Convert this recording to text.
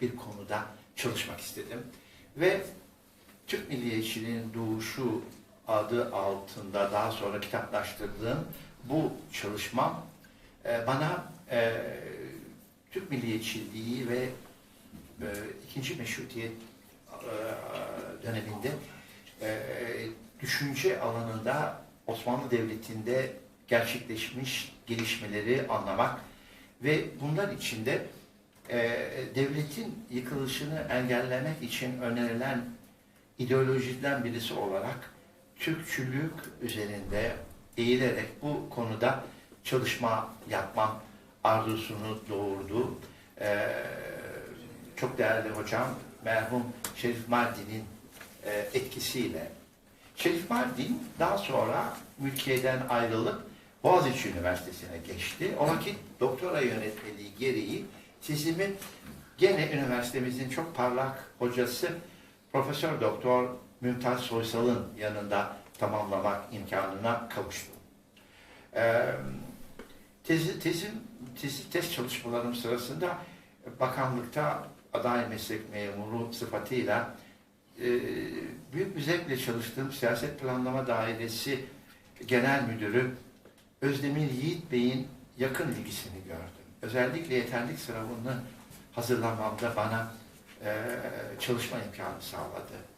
bir konuda çalışmak istedim. Ve Türk milliyetçiliğinin doğuşu adı altında daha sonra kitaplaştırdığım bu çalışmam e, bana e, Türk milliyetçiliği ve e, ikinci meşrutiyet e, döneminde e, düşünce alanında Osmanlı Devleti'nde gerçekleşmiş gelişmeleri anlamak ve bunlar içinde e, devletin yıkılışını engellemek için önerilen ideolojiden birisi olarak Türkçülük üzerinde eğilerek bu konuda çalışma yapmam arzusunu doğurdu. Ee, çok değerli hocam merhum Şerif Mardin'in e, etkisiyle. Şerif Mardin daha sonra mülkiyeden ayrılıp Boğaziçi Üniversitesi'ne geçti. O vakit doktora yönetmeliği gereği tezimi gene üniversitemizin çok parlak hocası Profesör Doktor Mümtaz Soysal'ın yanında tamamlamak imkanına kavuştum. Ee, tezi, tezim, tezi, test çalışmalarım sırasında bakanlıkta aday meslek memuru sıfatıyla e, büyük bir zevkle çalıştığım siyaset planlama dairesi genel müdürü Özdemir Yiğit Bey'in yakın ilgisini gördüm. Özellikle yeterlik sınavını hazırlamamda bana e, çalışma imkanı sağladı.